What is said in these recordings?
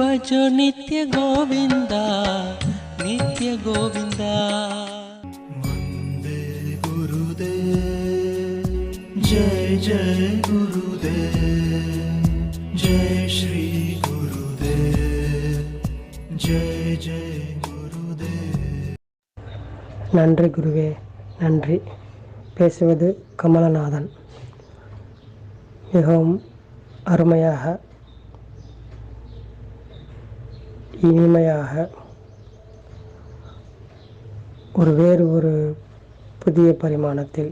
भजो नित्य गोविन्द नित्य गोविन्द वन्दे गुरुदेव जय जय गुरुदेव जय श्री गुरुदेव जय जय गुरुदेव நன்றி குருவே நன்றி பேசுவது கமலநாதன் மிகவும் அருமையாக இனிமையாக ஒரு வேறு ஒரு புதிய பரிமாணத்தில்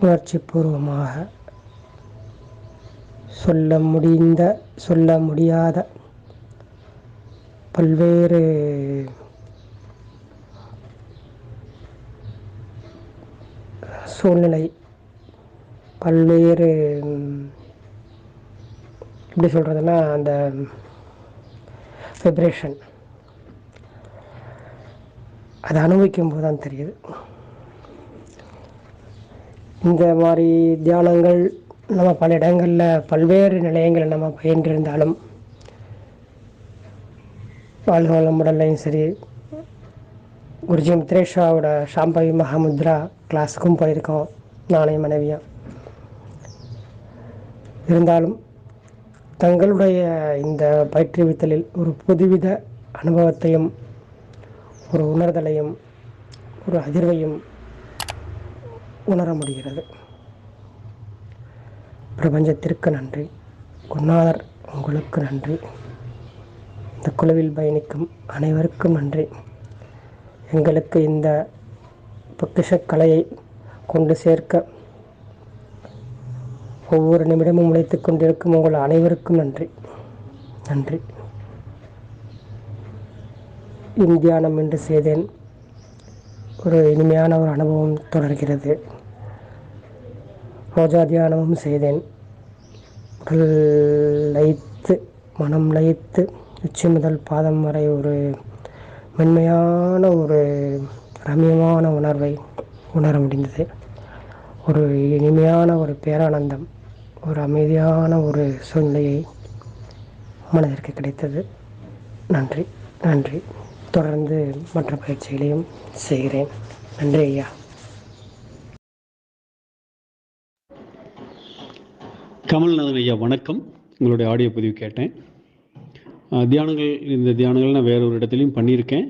உணர்ச்சிபூர்வமாக சொல்ல முடிந்த சொல்ல முடியாத பல்வேறு சூழ்நிலை பல்வேறு எப்படி சொல்கிறதுன்னா அந்த வைப்ரேஷன் அதை அனுபவிக்கும் போது தான் தெரியுது. இந்த மாதிரி தியானங்கள் நம்ம பல இடங்களில் பல்வேறு நிலையங்களில் நம்ம பயின்றிருந்தாலும் வாழ்க உடல்லையும் சரி குருஜி மித்ரேஷாவோட ஷாம்பவி மகாமுத்ரா கிளாஸுக்கும் போயிருக்கோம் நானே மனைவியாக இருந்தாலும் தங்களுடைய இந்த பயிற்றுவித்தலில் ஒரு புதுவித அனுபவத்தையும் ஒரு உணர்தலையும் ஒரு அதிர்வையும் உணர முடிகிறது. பிரபஞ்சத்திற்கு நன்றி. குன்னாதர் உங்களுக்கு நன்றி. இந்த குழுவில் பயணிக்கும் அனைவருக்கும் நன்றி. எங்களுக்கு இந்த பொக்கிஷக் கலையை கொண்டு சேர்க்க ஒவ்வொரு நிமிடமும் உழைத்துக் கொண்டிருக்கும் உங்கள் அனைவருக்கும் நன்றி. நன்றி. இந்தியானம் என்று செய்தேன். ஒரு இனிமையான ஒரு அனுபவம் தொடர்கிறது. ரோஜா தியானமும் செய்தேன். உடல் லயித்து மனம் லயித்து உச்சி முதல் பாதம் வரை ஒரு மென்மையான ஒரு ரம்யமான உணர்வை உணர முடிந்தது. ஒரு இனிமையான ஒரு பேரானந்தம். ஒரு அமைதியான ஒரு சூழ்நிலையை மனதிற்கு கிடைத்தது. நன்றி நன்றி. தொடர்ந்து மற்ற பயிற்சிகளையும் செய்கிறேன். நன்றி ஐயா. கமல்நாதன் ஐயா வணக்கம். உங்களுடைய ஆடியோ பதிவு கேட்டேன். தியானங்கள் இந்த தியானங்கள் நான் வேற ஒரு இடத்துலையும் பண்ணியிருக்கேன்.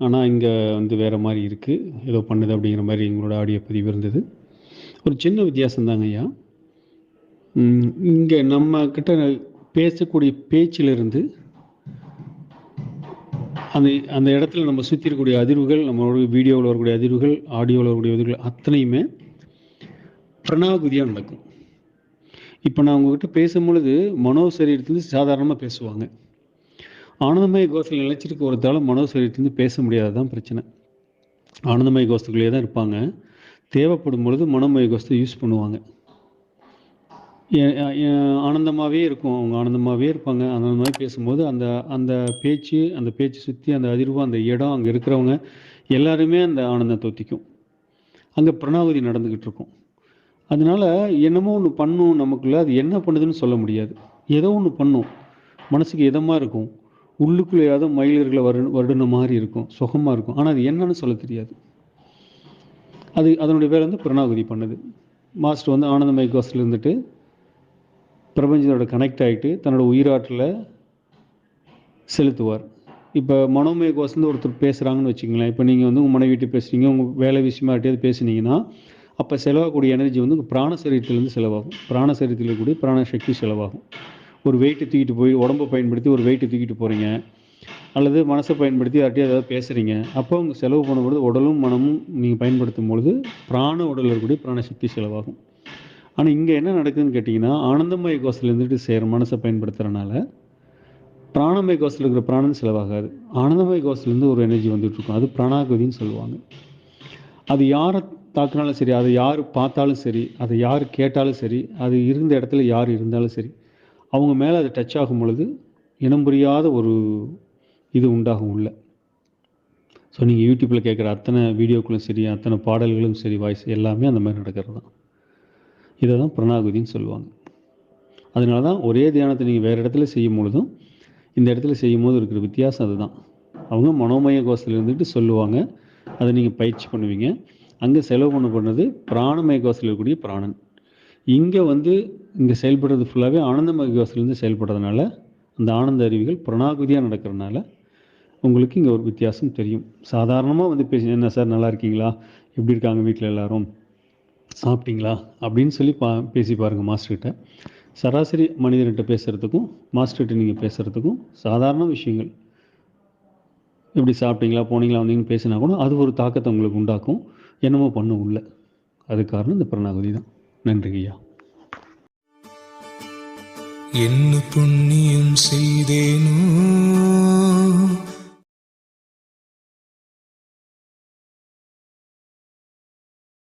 ஆனால் இங்கே வந்து வேறு மாதிரி இருக்குது ஏதோ பண்ணுது அப்படிங்கிற மாதிரி எங்களோட ஆடியோ பதிவு இருந்தது. ஒரு சின்ன வித்தியாசம் தாங்க ஐயா. இங்கே நம்ம கிட்ட பேசக்கூடிய பேச்சிலிருந்து அந்த அந்த இடத்துல நம்ம சுற்றி இருக்கக்கூடிய அதிர்வுகள் நம்மளோட வீடியோவில் வரக்கூடிய அதிர்வுகள் ஆடியோவில் வரக்கூடிய அதிர்வுகள் அத்தனையுமே பிரணாகுதியாக நடக்கும். இப்போ நான் உங்ககிட்ட பேசும்பொழுது மனோ சரீரத்துலேருந்து சாதாரணமாக பேசுவாங்க. ஆனந்தமய கோஷத்தில் நிலைச்சிருக்க ஒருத்தால மனோ சரீரத்துலேருந்து பேச முடியாது தான் பிரச்சனை. ஆனந்தமய கோஷத்துக்குள்ளேயே தான் இருப்பாங்க. தேவைப்படும் பொழுது மனோமய கோஷத்தை யூஸ் பண்ணுவாங்க. ஆனந்தமாகவே இருக்கும். அவங்க ஆனந்தமாகவே இருப்பாங்க. அந்த மாதிரி பேசும்போது அந்த அந்த பேச்சு அந்த பேச்சு சுற்றி அந்த அதிர்வு அந்த இடம் அங்கே இருக்கிறவங்க எல்லாருமே அந்த ஆனந்தம் தொத்திக்கும் அங்கே பிரணாவதி நடந்துக்கிட்டு இருக்கும். அதனால என்னமோ ஒன்று பண்ணும் நமக்குள்ள. அது என்ன பண்ணுதுன்னு சொல்ல முடியாது. ஏதோ ஒன்று பண்ணும். மனசுக்கு இதமாக இருக்கும். உள்ளுக்குள்ளே ஏதோ மயிலர்களை வரு வருடின மாதிரி இருக்கும். சுகமாக இருக்கும். ஆனால் அது என்னன்னு சொல்ல தெரியாது. அது அதனுடைய பேர் வந்து பிரணாகுதி பண்ணுது. மாஸ்டர் வந்து ஆனந்தமய கோஸ்டில் இருந்துட்டு பிரபஞ்சத்தோட கனெக்ட் ஆகிட்டு தன்னோட உயிராற்றில் செலுத்துவார். இப்போ மனோமய கோஷந்து ஒருத்தர் பேசுகிறாங்கன்னு வச்சுங்களேன் இப்போ நீங்கள் வந்து உங்கள் மனைவிட்டு பேசுகிறீங்க உங்கள் வேலை விஷயமா யார்ட்டையாவது பேசுனீங்கன்னா அப்போ செலவாகக்கூடிய எனர்ஜி வந்து உங்கள் பிராண சரீரத்திலேருந்து செலவாகும். பிராண சரீரத்தில் இருக்கக்கூடிய பிராண சக்தி செலவாகும். ஒரு வெயிட்டு தூக்கிட்டு போய் உடம்பை பயன்படுத்தி ஒரு வெயிட்டை தூக்கிட்டு போகிறீங்க அல்லது மனசை பயன்படுத்தி யார்ட்டையும் ஏதாவது பேசுகிறீங்க அப்போ உங்கள் செலவு பண்ணும்பொழுது உடலும் மனமும் நீங்கள் பயன்படுத்தும் பொழுது பிராண உடலில் இருக்கக்கூடிய பிராணசக்தி செலவாகும். ஆனால் இங்கே என்ன நடக்குதுன்னு கேட்டிங்கன்னா ஆனந்தமய கோஷத்தில் இருந்துட்டு செய்கிற மனசை பயன்படுத்துகிறனால பிராணமய கோஷத்தில் இருக்கிற பிராணம் செலவாகாது. ஆனந்தமய கோஷத்துலேருந்து ஒரு எனர்ஜி வந்துட்டு இருக்கும். அது பிராணாகதின்னு சொல்லுவாங்க. அது யாரை தாக்குனாலும் சரி அதை யார் பார்த்தாலும் சரி அதை யார் கேட்டாலும் சரி அது இருந்த இடத்துல யார் இருந்தாலும் சரி அவங்க மேலே அது டச் ஆகும் பொழுது இனம் புரியாத ஒரு இது உண்டாகும் உள்ள. ஸோ நீங்கள் யூடியூப்பில் கேட்குற அத்தனை வீடியோக்களும் சரி அத்தனை பாடல்களும் சரி வாய்ஸ் எல்லாமே அந்த மாதிரி நடக்கிறது தான் இதை தான் பிரணாகுதின்னு சொல்லுவாங்க. அதனால தான் ஒரே தியானத்தை நீங்கள் வேறு இடத்துல செய்யும் பொழுதும் இந்த இடத்துல செய்யும் போது இருக்கிற வித்தியாசம் அதுதான். அவங்க மனோமய கோஷத்தில் இருந்துட்டு சொல்லுவாங்க. அதை நீங்கள் பயிற்சி பண்ணுவீங்க. அங்கே செலவு பண்ண பண்ணது பிராணமய கோஷத்தில் இருக்கக்கூடிய பிராணன். இங்கே வந்து இங்கே செயல்படுறது ஃபுல்லாகவே ஆனந்தமய கோஷத்துலேருந்து செயல்படுறதுனால அந்த ஆனந்த அருவிகள் பிரணாகுதியாக நடக்கிறதுனால உங்களுக்கு இங்கே ஒரு வித்தியாசம் தெரியும். சாதாரணமாக வந்து பேசி என்ன சார் நல்லா இருக்கீங்களா? எப்படி இருக்காங்க வீட்டில் எல்லாரும்? சாப்பிட்டீங்களா அப்படின்னு சொல்லி பா பேசி பாருங்கள் மாஸ்டர்கிட்ட. சராசரி மனிதர்கிட்ட பேசுகிறதுக்கும் மாஸ்டர்கிட்ட நீங்கள் பேசுகிறதுக்கும் சாதாரண விஷயங்கள். இப்படி சாப்பிட்டீங்களா போனீங்களா வந்தீங்கன்னு பேசினா கூட அது ஒரு தாக்கத்தை உங்களுக்கு உண்டாக்கும். என்னமோ பண்ண உள்ள. அது காரணம் இந்த பிரணாகுதி தான். நன்றிங்கய்யா என்ன புண்ணியம் செய்தேனோ